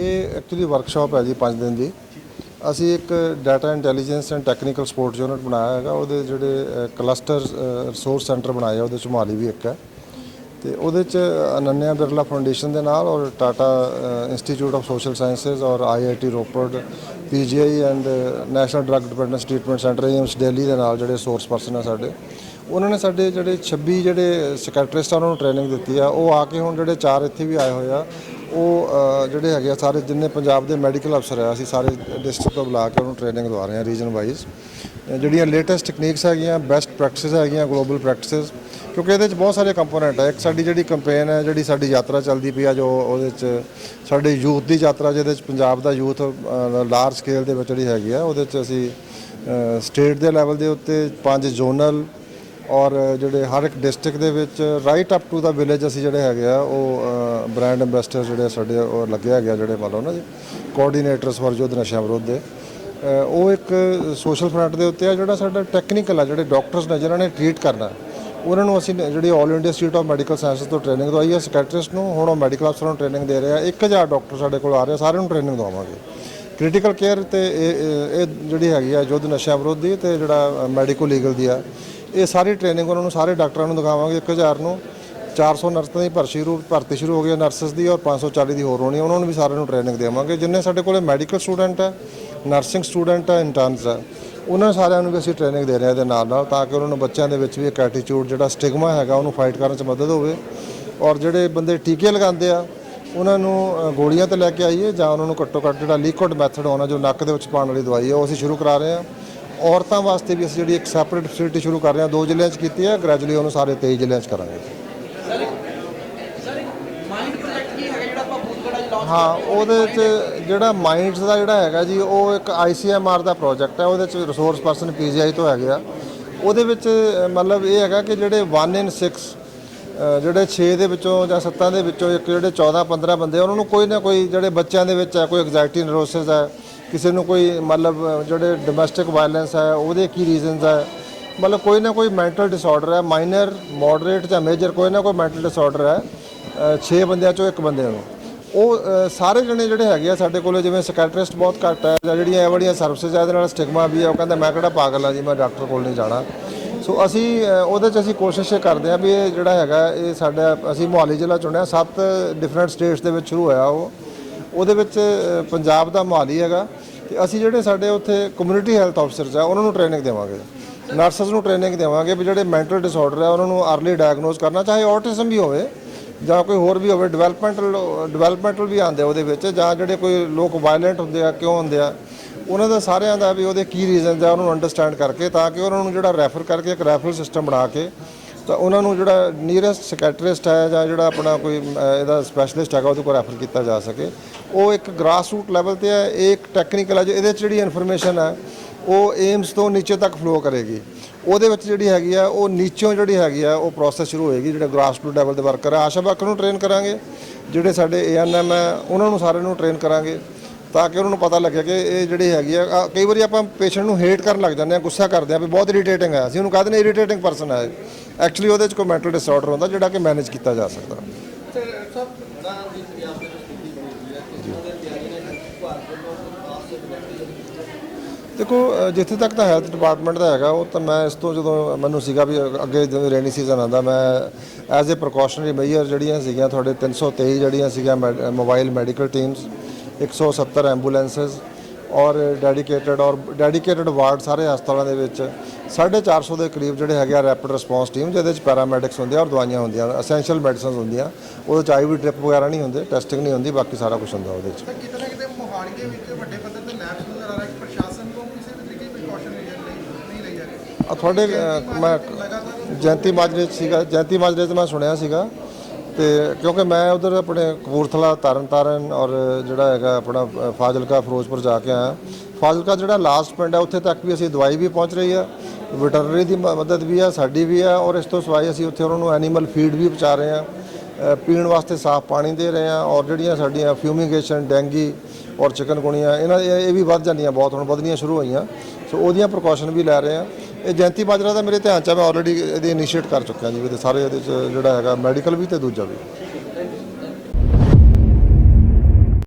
ਇਹ actually workshop ਹੈ ਜੀ 5 ਦਿਨ ਦੀ। ਅਸੀਂ ਇੱਕ data intelligence and technical support unit ਬਣਾਇਆ ਹੈਗਾ। ਉਹਦੇ ਜਿਹੜੇ ਕਲਸਟਰ ਰਿਸੋਰਸ ਸੈਂਟਰ ਬਣਾਏ ਆ, ਉਹਦੇ ਚ ਮਾਲੀ ਵੀ ਇੱਕ ਹੈ। ਤੇ ਉਹਦੇ ਚ ਅਨੰਨਿਆ ਬਿਰਲਾ ਫਾਊਂਡੇਸ਼ਨ ਦੇ ਨਾਲ ਔਰ Tata institute of social sciences ਔਰ IIT Ropar PGI and national drug dependence treatment centre AIIMS, Delhi ਦੇ ਨਾਲ ਜਿਹੜੇ ਸੋਰਸ ਪਰਸਨ ਆ ਸਾਡੇ। ਉਹਨਾਂ ਨੇ ਸਾਡੇ ਜਿਹੜੇ 26 ਜਿਹੜੇ ਸੈਕਟਰਿਸਟ ਆ, ਉਹਨਾਂ ਨੂੰ ਟ੍ਰੇਨਿੰਗ ਦਿੱਤੀ ਆ। ਉਹ ਆ ਕੇ ਹੁਣ ਜਿਹੜੇ ਚਾਰ ਇੱਥੇ ਵੀ ਆਏ ਹੋਏ ਆ, ਉਹ ਜਿਹੜੇ ਹੈਗੇ ਆ, ਸਾਰੇ ਜਿੰਨੇ ਪੰਜਾਬ ਦੇ ਮੈਡੀਕਲ ਅਫਸਰ ਆ, ਅਸੀਂ ਸਾਰੇ ਡਿਸਟ੍ਰਿਕਟ ਤੋਂ ਬੁਲਾ ਕੇ ਉਹਨੂੰ ਟ੍ਰੇਨਿੰਗ ਦਵਾ ਰਹੇ ਹਾਂ ਰੀਜਨ ਵਾਈਜ਼ ਜਿਹੜੀਆਂ ਲੇਟੈਸਟ ਟੈਕਨੀਕਸ ਹੈਗੀਆਂ ਬੈਸਟ ਪ੍ਰੈਕਟਿਸ ਹੈਗੀਆਂ ਗਲੋਬਲ ਪ੍ਰੈਕਟਿਸਿਸ ਕਿਉਂਕਿ ਇਹਦੇ ਵਿੱਚ ਬਹੁਤ ਸਾਰੇ ਕੰਪੋਨੈਂਟ ਹੈ ਇੱਕ ਸਾਡੀ ਜਿਹੜੀ ਕੰਪੇਨ ਹੈ, ਜਿਹੜੀ ਸਾਡੀ ਯਾਤਰਾ ਚੱਲਦੀ ਪਈ ਆ, ਜੋ ਉਹਦੇ ਚ ਸਾਡੇ ਯੂਥ ਦੀ ਯਾਤਰਾ, ਜਿਹਦੇ ਚ ਪੰਜਾਬ ਦਾ ਯੂਥ ਲਾਰਜ ਸਕੇਲ ਦੇ ਵਿੱਚ ਜਿਹੜੀ ਹੈਗੀ ਆ, ਉਹਦੇ ਚ ਅਸੀਂ ਸਟੇਟ ਦੇ ਲੈਵਲ ਦੇ ਉੱਤੇ ਪੰਜ ਜ਼ੋਨਲ ਔਰ ਜਿਹੜੇ ਹਰ ਇੱਕ ਡਿਸਟ੍ਰਿਕਟ ਦੇ ਵਿੱਚ ਰਾਈਟ ਅਪ ਟੂ ਦਾ ਵਿਲੇਜ ਅਸੀਂ ਜਿਹੜੇ ਹੈਗੇ ਆ, ਉਹ ਬ੍ਰਾਂਡ ਐਮਬੈਸਡਰ ਜਿਹੜੇ ਸਾਡੇ ਉਹ ਲੱਗਿਆ ਹੈਗੇ ਆ ਜਿਹੜੇ ਮੰਨ ਲਓ ਨਾ ਜੀ ਕੋਆਰਡੀਨੇਟਰਸ ਫॉर ਯੁੱਧ ਨਸ਼ਿਆਂ ਵਿਰੁੱਧ ਦੇ। ਉਹ ਇੱਕ ਸੋਸ਼ਲ ਫਰੰਟ ਦੇ ਉੱਤੇ ਆ ਜਿਹੜਾ ਸਾਡਾ ਟੈਕਨੀਕਲ ਆ, ਜਿਹੜੇ ਡਾਕਟਰਸ ਨੇ ਜਿਨ੍ਹਾਂ ਨੇ ਟ੍ਰੀਟ ਕਰਨਾ। ਉਹਨਾਂ ਨੂੰ ਅਸੀਂ ਜਿਹੜੀ all India institute of medical sciences ਤੋਂ ਟ੍ਰੇਨਿੰਗ ਦਵਾਈ ਹੈ ਸੈਕਟਰਿਸਟ ਨੂੰ, ਹੁਣ ਉਹ ਮੈਡੀਕਲ ਅਫਸਰਾਂ ਨੂੰ ਟ੍ਰੇਨਿੰਗ ਦੇ ਰਿਹਾ ਆ 1000 ਡਾਕਟਰ ਸਾਡੇ ਕੋਲ ਆ ਰਹੇ ਸਾਰਿਆਂ ਨੂੰ ਟ੍ਰੇਨਿੰਗ ਦਵਾਵਾਂਗੇ। ਕ੍ਰਿਟੀਕਲ ਕੇਅਰ ਤੇ ਇਹ ਇਹ ਜਿਹੜੀ ਹੈਗੀ ਆ ਯੁੱਧ ਨਸ਼ਿਆਂ ਵਿਰੁੱਧ ਦੀ ਤੇ ਜਿਹੜਾ ਮੈਡੀਕੋ ਲੀਗਲ ਦੀ ਆ ਇਹ ਸਾਰੀ ਟ੍ਰੇਨਿੰਗ ਉਹਨਾਂ ਨੂੰ ਸਾਰੇ ਡਾਕਟਰਾਂ ਨੂੰ ਦਿਖਾਵਾਂਗੇ 1000 ਨੂੰ। 400 ਨਰਸਾਂ ਦੀ ਭਰਤੀ ਸ਼ੁਰੂ ਭਰਤੀ ਸ਼ੁਰੂ ਹੋ ਗਈ ਹੈ ਨਰਸਸ ਦੀ ਔਰ 540 ਦੀ ਹੋਰ ਹੋਣੀ ਹੈ, ਉਹਨਾਂ ਨੂੰ ਵੀ ਸਾਰਿਆਂ ਨੂੰ ਟ੍ਰੇਨਿੰਗ ਦੇਵਾਂਗੇ। ਜਿੰਨੇ ਸਾਡੇ ਕੋਲੇ ਮੈਡੀਕਲ ਸਟੂਡੈਂਟ ਹੈ ਨਰਸਿੰਗ ਸਟੂਡੈਂਟ ਹੈ ਇੰਟਰਨਸ ਹੈ ਉਹਨਾਂ ਸਾਰਿਆਂ ਨੂੰ ਵੀ ਅਸੀਂ ਟ੍ਰੇਨਿੰਗ ਦੇ ਰਹੇ ਹਾਂ ਇਹਦੇ ਨਾਲ ਨਾਲ ਤਾਂ ਕਿ ਉਹਨਾਂ ਨੂੰ ਬੱਚਿਆਂ ਦੇ ਵਿੱਚ ਵੀ ਇੱਕ ਐਟੀਟਿਊਡ ਜਿਹੜਾ ਸਟਿਗਮਾ ਹੈਗਾ ਉਹਨੂੰ ਫਾਈਟ ਕਰਨ 'ਚ ਮਦਦ ਹੋਵੇ। ਔਰ ਜਿਹੜੇ ਬੰਦੇ ਟੀਕੇ ਲਗਾਉਂਦੇ ਆ ਉਹਨਾਂ ਨੂੰ ਗੋਲੀਆਂ ਤੇ ਲੈ ਕੇ ਆਈਏ ਜਾਂ ਉਹਨਾਂ ਨੂੰ ਘੱਟੋ ਘੱਟ ਜਿਹੜਾ ਲਿਕੁਇਡ ਮੈਥਡ ਹੋਣਾ ਜੋ ਨੱਕ ਦੇ ਵਿੱਚ ਪਾਉਣ ਵਾਲੀ ਦਵਾਈ ਹੈ ਉਹ ਅਸੀਂ ਸ਼ੁਰੂ ਕਰਾ ਰਹੇ ਹਾਂ। ਔਰਤਾਂ ਵਾਸਤੇ ਵੀ ਅਸੀਂ ਜਿਹੜੀ ਇੱਕ ਸੈਪਰੇਟ ਫੈਸਿਲਿਟੀ ਸ਼ੁਰੂ ਕਰ ਰਹੇ ਹਾਂ ਦੋ ਜ਼ਿਲ੍ਹਿਆਂ 'ਚ ਕੀਤੀ ਹੈ ਗ੍ਰੈਜੂਅਲੀ ਉਹਨੂੰ ਸਾਰੇ 23 ਜ਼ਿਲ੍ਹਿਆਂ 'ਚ ਕਰਾਂਗੇ। ਹਾਂ ਉਹਦੇ 'ਚ ਜਿਹੜਾ ਮਾਈਂਡਸ ਦਾ ਜਿਹੜਾ ਹੈਗਾ ਜੀ ਉਹ ਇੱਕ ਆਈਸੀਐਮਆਰ ਦਾ ਪ੍ਰੋਜੈਕਟ ਹੈ ਉਹਦੇ 'ਚ ਰਿਸੋਰਸ ਪਰਸਨ ਪੀਜੀਆਈ ਤੋਂ ਹੈਗੇ ਆ। ਉਹਦੇ ਵਿੱਚ ਮਤਲਬ ਇਹ ਹੈਗਾ ਕਿ ਜਿਹੜੇ 1 ਇਨ 6 ਜਿਹੜੇ 6 ਦੇ ਵਿੱਚੋਂ ਜਾਂ 7 ਦੇ ਵਿੱਚੋਂ ਇੱਕ ਜਿਹੜੇ 14 15 ਬੰਦੇ ਉਹਨਾਂ ਨੂੰ ਕੋਈ ਨਾ ਕੋਈ ਜਿਹੜੇ ਬੱਚਿਆਂ ਦੇ ਵਿੱਚ ਹੈ ਕੋਈ ਐਗਜ਼ਾਈਟੀ ਨਰੋਸਿਸ ਹੈ ਕਿਸੇ ਨੂੰ ਕੋਈ ਮਤਲਬ ਜਿਹੜੇ ਡੋਮੈਸਟਿਕ ਵਾਇਲੈਂਸ ਹੈ, ਉਹਦੇ ਕੀ ਰੀਜ਼ਨਸ ਹੈ? ਮਤਲਬ ਕੋਈ ਨਾ ਕੋਈ ਮੈਂਟਲ ਡਿਸਆਰਡਰ ਹੈ ਮਾਈਨਰ ਮੋਡਰੇਟ ਜਾਂ ਮੇਜਰ ਕੋਈ ਨਾ ਕੋਈ ਮੈਂਟਲ ਡਿਸਆਰਡਰ ਹੈ 6 ਬੰਦਿਆਂ ਚੋਂ ਇੱਕ ਬੰਦੇ ਨੂੰ। ਉਹ ਸਾਰੇ ਜਣੇ ਜਿਹੜੇ ਹੈਗੇ ਆ ਸਾਡੇ ਕੋਲੇ, ਜਿਵੇਂ ਸੈਕਟਰਿਸਟ ਬਹੁਤ ਘੱਟ ਹੈ, ਜਾਂ ਜਿਹੜੀਆਂ ਇਹ ਵਾਲੀਆਂ ਸਰਵਿਸਿਜ਼ ਆ, ਇਹਦੇ ਨਾਲ ਸਟਿਗਮਾ ਵੀ ਹੈ, ਉਹ ਕਹਿੰਦਾ ਮੈਂ ਕਿਹੜਾ ਪਾਗਲ ਆ ਜੀ, ਮੈਂ ਡਾਕਟਰ ਕੋਲ ਨਹੀਂ ਜਾਣਾ। ਸੋ ਅਸੀਂ ਉਹਦੇ 'ਚ ਅਸੀਂ ਕੋਸ਼ਿਸ਼ ਇਹ ਕਰਦੇ ਆ ਵੀ ਇਹ ਜਿਹੜਾ ਹੈਗਾ, ਇਹ ਸਾਡਾ, ਅਸੀਂ ਮੁਹਾਲੀ ਜ਼ਿਲ੍ਹਾ ਚੁਣਿਆ, ਸੱਤ ਡਿਫਰੈਂਟ ਸਟੇਟਸ ਦੇ ਵਿੱਚ ਸ਼ੁਰੂ ਹੋਇਆ ਉਹ। ਉਹਦੇ ਵਿੱਚ ਪੰਜਾਬ ਦਾ ਮੁਹਾਲੀ ਹੈਗਾ ਤੇ ਅਸੀਂ ਜਿਹੜੇ ਸਾਡੇ ਉੱਥੇ ਕਮਿਊਨਿਟੀ ਹੈਲਥ ਆਫਸਰਸ ਆ, ਉਹਨਾਂ ਨੂੰ ਟ੍ਰੇਨਿੰਗ ਦੇਵਾਂਗੇ। ਨਰਸਸ ਨੂੰ ਟ੍ਰੇਨਿੰਗ ਦੇਵਾਂਗੇ ਵੀ ਜਿਹੜੇ ਮੈਂਟਲ ਡਿਸਆਰਡਰ ਹੈ ਉਹਨਾਂ ਨੂੰ ਅਰਲੀ ਡਾਇਗਨੋਸ ਕਰਨਾ, ਚਾਹੇ ਆਟਿਜ਼ਮ ਵੀ ਹੋਵੇ ਜਾਂ ਕੋਈ ਹੋਰ ਵੀ ਹੋਵੇ ਡਿਵੈਲਪਮੈਂਟਲ ਡਿਵੈਲਪਮੈਂਟਲ ਵੀ ਆਉਂਦੇ ਉਹਦੇ ਵਿੱਚ, ਜਾਂ ਜਿਹੜੇ ਕੋਈ ਲੋਕ ਵਾਇਲੈਂਟ ਹੁੰਦੇ ਆ, ਕਿਉਂ ਹੁੰਦੇ ਆ, ਉਹਨਾਂ ਦਾ ਸਾਰਿਆਂ ਦਾ ਵੀ ਉਹਦੇ ਕੀ ਰੀਜ਼ਨਸ ਆ, ਉਹਨੂੰ ਅੰਡਰਸਟੈਂਡ ਕਰਕੇ, ਤਾਂ ਕਿ ਉਹਨਾਂ ਨੂੰ ਜਿਹੜਾ ਰੈਫਰ ਕਰਕੇ, ਇੱਕ ਰੈਫਰਲ ਸਿਸਟਮ ਬਣਾ ਕੇ ਤਾਂ ਉਹਨਾਂ ਨੂੰ ਜਿਹੜਾ ਨੀਅਰੈਸਟ ਸੈਕਟਰਿਸਟ ਹੈ ਜਾਂ ਜਿਹੜਾ ਆਪਣਾ ਕੋਈ ਇਹਦਾ ਸਪੈਸ਼ਲਿਸਟ ਹੈਗਾ, ਉਹਦੇ ਕੋਲ ਰੈਫਰ ਕੀਤਾ ਜਾ ਸਕੇ। ਉਹ ਇੱਕ ਗ੍ਰਾਸ ਰੂਟ ਲੈਵਲ ਤੇ ਹੈ, ਇਹ ਇੱਕ ਟੈਕਨੀਕਲ ਹੈ, ਜੋ ਇਹਦੇ 'ਚ ਜਿਹੜੀ ਇਨਫੋਰਮੇਸ਼ਨ ਹੈ, ਉਹ ਏਮਸ ਤੋਂ ਨੀਚੇ ਤੱਕ ਫਲੋ ਕਰੇਗੀ। ਉਹਦੇ ਵਿੱਚ ਜਿਹੜੀ ਹੈਗੀ ਆ ਉਹ ਨੀਚੋਂ ਜਿਹੜੀ ਹੈਗੀ ਆ ਉਹ ਪ੍ਰੋਸੈਸ ਸ਼ੁਰੂ ਹੋਏਗੀ, ਜਿਹੜੇ ਗ੍ਰਾਸ ਰੂਟ ਲੈਵਲ ਦੇ ਵਰਕਰ ਆ ਆਸ਼ਾ ਵਰਕਰ ਨੂੰ ਟ੍ਰੇਨ ਕਰਾਂਗੇ, ਜਿਹੜੇ ਸਾਡੇ ਏਐਨਐਮ ਹੈ, ਉਹਨਾਂ ਨੂੰ ਸਾਰਿਆਂ ਨੂੰ ਟ੍ਰੇਨ ਕਰਾਂਗੇ, ਤਾਂ ਕਿ ਉਹਨਾਂ ਨੂੰ ਪਤਾ ਲੱਗੇ ਕਿ ਇਹ ਜਿਹੜੀ ਹੈਗੀ ਆ ਕਈ ਵਾਰੀ ਆਪਾਂ ਪੇਸ਼ੈਂਟ ਨੂੰ ਹੇਟ ਕਰਨ ਲੱਗ ਜਾਂਦੇ ਆ ਗੁੱਸਾ ਕਰਦੇ ਆ ਵੀ ਬਹੁਤ ਇਰੀਟੇਟਿੰਗ ਹੈ। ਅਸੀਂ ਉਹਨੂੰ ਕਹਿੰਦੇ ਨੇ ਇਰੀਟੇਟਿੰਗ ਪਰਸਨ ਹੈ ਐਕਚੁਅਲੀ ਉਹਦੇ 'ਚ ਕੋਈ ਮੈਂਟਲ ਡਿਸਆਰਡਰ ਹੁੰਦਾ ਜਿਹੜਾ ਕਿ ਮੈਨੇਜ ਕੀਤਾ ਜਾ ਸਕਦਾ। ਦੇਖੋ ਜਿੱਥੇ ਤੱਕ ਤਾਂ ਹੈਲਥ ਡਿਪਾਰਟਮੈਂਟ ਦਾ ਹੈਗਾ ਉਹ ਤਾਂ ਮੈਂ ਇਸ ਤੋਂ ਜਦੋਂ ਮੈਨੂੰ ਸੀਗਾ ਵੀ ਅੱਗੇ ਜਦੋਂ ਰੇਨੀ ਸੀਜ਼ਨ ਆਉਂਦਾ ਮੈਂ ਐਜ਼ ਅ ਪ੍ਰੀਕਾਸ਼ਨਰੀ ਮੇਜਰ ਜਿਹੜੀਆਂ ਸੀਗੀਆਂ ਤੁਹਾਡੇ 323 ਜਿਹੜੀਆਂ ਸੀਗੀਆਂ ਮੋਬਾਈਲ ਮੈਡੀਕਲ ਟੀਮਸ 170 ਐਂਬੂਲੈਂਸਸ ਔਰ ਡੈਡੀਕੇਟਡ ਔਰ ਡੈਡੀਕੇਟਡ ਵਾਰਡ ਸਾਰੇ ਹਸਪਤਾਲਾਂ ਦੇ ਵਿੱਚ 450 ਦੇ ਕਰੀਬ ਜਿਹੜੇ ਹੈਗੇ ਆ ਰੈਪਿਡ ਰਿਸਪੌਂਸ ਟੀਮ ਜਿਹਦੇ ਵਿੱਚ ਪੈਰਾਮੈਡਿਕਸ ਹੁੰਦੇ ਆ ਔਰ ਦਵਾਈਆਂ ਹੁੰਦੀਆਂ ਅਸੈਂਸ਼ੀਅਲ ਮੈਡੀਸਿਨਸ ਹੁੰਦੀਆਂ। ਉਹਦੇ ਚ ਆਈਵੀ ਡ੍ਰਿਪ ਵਗੈਰਾ ਨਹੀਂ ਹੁੰਦੇ ਟੈਸਟਿੰਗ ਨਹੀਂ ਹੁੰਦੀ ਬਾਕੀ ਸਾਰਾ ਕੁਝ ਹੁੰਦਾ ਉਹਦੇ ਚ। ਤਾਂ ਕਿਤੇ ਨਾ ਕਿਤੇ ਮੋਹਾਲੀ ਦੇ ਵਿੱਚ ਵੱਡੇ ਪੱਧਰ ਤੇ ਲੈਬਸ ਨਜ਼ਰ ਆ ਰਿਹਾ ਕਿ ਪ੍ਰਸ਼ਾਸਨ ਤੋਂ ਕਿਸੇ ਵੀ ਤਰੀਕੇ ਦੀ ਪ੍ਰੀਕਾਸ਼ਨ ਨਹੀਂ ਲਈ ਜਾ ਰਹੀ। ਆ ਤੁਹਾਡੇ ਮੈਂ ਜੈਂਤੀ ਮਾਜਰੇ ਸੀਗਾ ਜੈਂਤੀ ਮਾਜਰੇ 'ਚ ਮੈਂ ਸੁਣਿਆ ਸੀਗਾ ਤੇ ਕਿਉਂਕਿ ਮੈਂ ਉਧਰ ਆਪਣੇ ਕਪੂਰਥਲਾ ਤਰਨ ਤਾਰਨ ਔਰ ਜਿਹੜਾ ਹੈਗਾ ਆਪਣਾ ਫਾਜ਼ਿਲਕਾ, ਫਿਰੋਜ਼ਪੁਰ ਜਾ ਕੇ ਆਇਆ। ਫਾਜ਼ਿਲਕਾ ਜਿਹੜਾ ਲਾਸਟ ਪਿੰਡ ਹੈ, ਉੱਥੇ ਤੱਕ ਵੀ ਅਸੀਂ ਦਵਾਈ ਵੀ ਪਹੁੰਚ ਰਹੀ ਆ। ਵੈਟਰਨਰੀ ਦੀ ਮਦਦ ਵੀ ਆ, ਸਾਡੀ ਵੀ ਆ ਔਰ ਇਸ ਤੋਂ ਸਿਵਾਏ ਅਸੀਂ ਉੱਥੇ ਉਹਨਾਂ ਨੂੰ ਐਨੀਮਲ ਫੀਡ ਵੀ ਪਹੁੰਚਾ ਰਹੇ ਹਾਂ ਪੀਣ ਵਾਸਤੇ ਸਾਫ਼ ਪਾਣੀ ਦੇ ਰਹੇ ਹਾਂ ਔਰ ਜਿਹੜੀਆਂ ਸਾਡੀਆਂ ਫਿਊਮੀਗੇਸ਼ਨ ਡੈਂਗੀ ਔਰ ਚਿਕਨਗੁਣੀਆਂ ਇਹਨਾਂ, ਇਹ ਇਹ ਵੀ ਵੱਧ ਜਾਂਦੀਆਂ, ਬਹੁਤ ਹੁਣ ਵਧਣੀਆਂ ਸ਼ੁਰੂ ਹੋਈਆਂ। ਸੋ ਉਹਦੀਆਂ ਪ੍ਰੀਕਾਸ਼ਨ ਵੀ ਲੈ ਰਹੇ ਹਾਂ ਇਹ ਜੈਂਤੀ ਬਾਜਰਾ ਦਾ ਮੇਰੇ ਧਿਆਨ ਚ ਆ, ਮੈਂ ਆਲਰੇਡੀ ਇਹਦੀ ਇਨੀਸ਼ੀਏਟ ਕਰ ਚੁੱਕਿਆ ਜੀ, ਇਹਦੇ ਸਾਰੇ ਇਹਦੇ ਚ ਜਿਹੜਾ ਹੈਗਾ ਮੈਡੀਕਲ ਵੀ ਤੇ ਦੂਜਾ ਵੀ।